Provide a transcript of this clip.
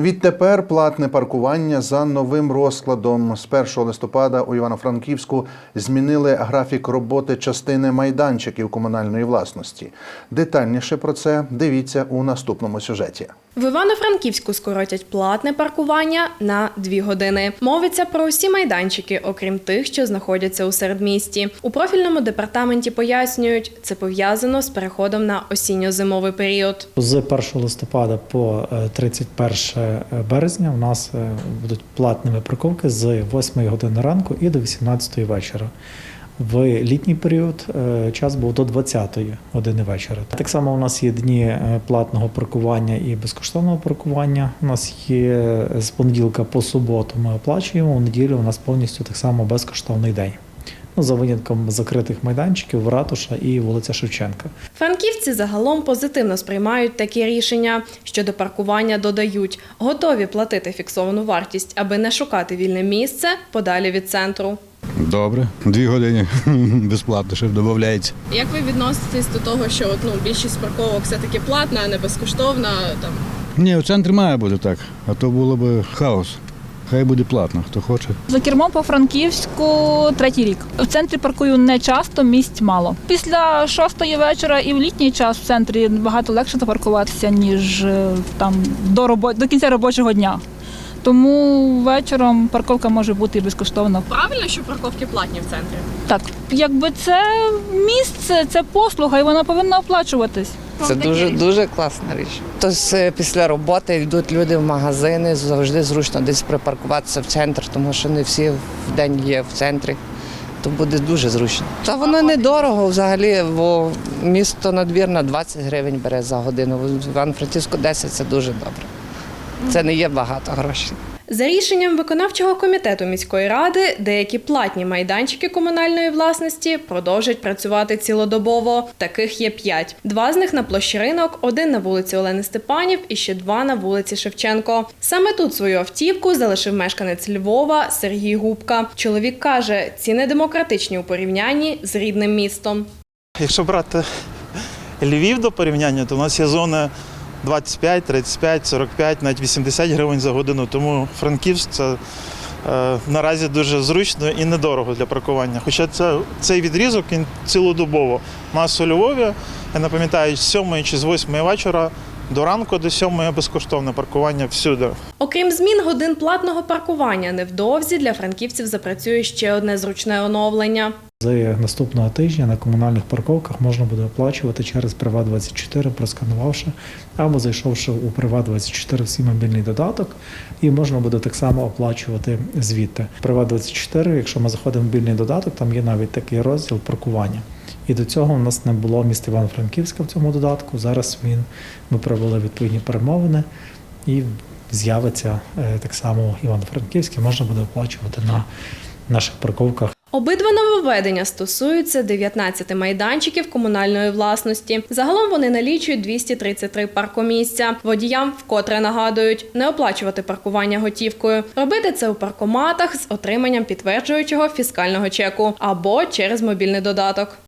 Відтепер платне паркування за новим розкладом. З 1 листопада у Івано-Франківську змінили графік роботи частини майданчиків комунальної власності. Детальніше про це дивіться у наступному сюжеті. В Івано-Франківську скоротять платне паркування на дві години. Мовиться про усі майданчики, окрім тих, що знаходяться у середмісті. У профільному департаменті пояснюють, це пов'язано з переходом на осінньо-зимовий період. З 1 листопада по е, 31 березня у нас е, будуть платними парковки з 8 години ранку і до 18 вечора. В літній період е, час був до 20 години вечора. Так само у нас є дні е, платного паркування і безкоштовного паркування. У нас є е, з понеділка по суботу ми оплачуємо. У неділю у нас повністю так само безкоштовний день. Ну, за винятком закритих майданчиків, ратуша і вулиця Шевченка. Франківці загалом позитивно сприймають такі рішення. Щодо паркування додають, готові платити фіксовану вартість, аби не шукати вільне місце подалі від центру. Добре, дві години безплатно, ще додається. Як ви відноситесь до того, що ну, більшість парковок все-таки платна, а не безкоштовна? Там Ні, в центрі має бути так, а то було б хаос. Хай буде платно, хто хоче. За кермом по Франківську третій рік. В центрі паркую не часто, місць мало. Після шостої вечора і в літній час в центрі набагато легше запаркуватися, ніж е, там до робо... до кінця робочого дня. Тому вечором парковка може бути і безкоштовна. правильно, що парковки платні в центрі? Так, якби це місце, це послуга, і вона повинна оплачуватись. Це дуже дуже класна річ. Е, після роботи йдуть люди в магазини, завжди зручно десь припаркуватися в центр, тому що не всі в день є в центрі. То буде дуже зручно. Та воно недорого взагалі, бо місто надвірна 20 гривень бере за годину. В Івано-Франківську 10 це дуже добре. Це не є багато грошей. За рішенням виконавчого комітету міської ради, деякі платні майданчики комунальної власності продовжать працювати цілодобово. Таких є п'ять. Два з них на площі ринок, один на вулиці Олени Степанів і ще два на вулиці Шевченко. Саме тут свою автівку залишив мешканець Львова Сергій Губка. Чоловік каже, ціни демократичні у порівнянні з рідним містом. Якщо брати Львів до порівняння, то у нас є зона 25, 35, 45, навіть 80 гривень за годину. Тому Франківськ це е, наразі дуже зручно і недорого для паркування. Хоча це, цей відрізок він цілодобово. У нас у Львові, я не пам'ятаю, з 7 чи з 8 вечора до ранку до 7 безкоштовне паркування всюди. Окрім змін годин платного паркування, невдовзі для франківців запрацює ще одне зручне оновлення. З наступного тижня на комунальних парковках можна буде оплачувати через Приват24, просканувавши або зайшовши у Приват24 всі мобільний додаток, і можна буде так само оплачувати звідти. Приват24, якщо ми заходимо в мобільний додаток, там є навіть такий розділ паркування. І до цього у нас не було міста Івано-Франківська в цьому додатку. Зараз він ми провели відповідні перемовини і з'явиться е, так само Івано-Франківський, можна буде оплачувати на наших парковках. Обидва нововведення стосуються 19 майданчиків комунальної власності. Загалом вони налічують 233 паркомісця. Водіям вкотре нагадують не оплачувати паркування готівкою, робити це у паркоматах з отриманням підтверджуючого фіскального чеку або через мобільний додаток.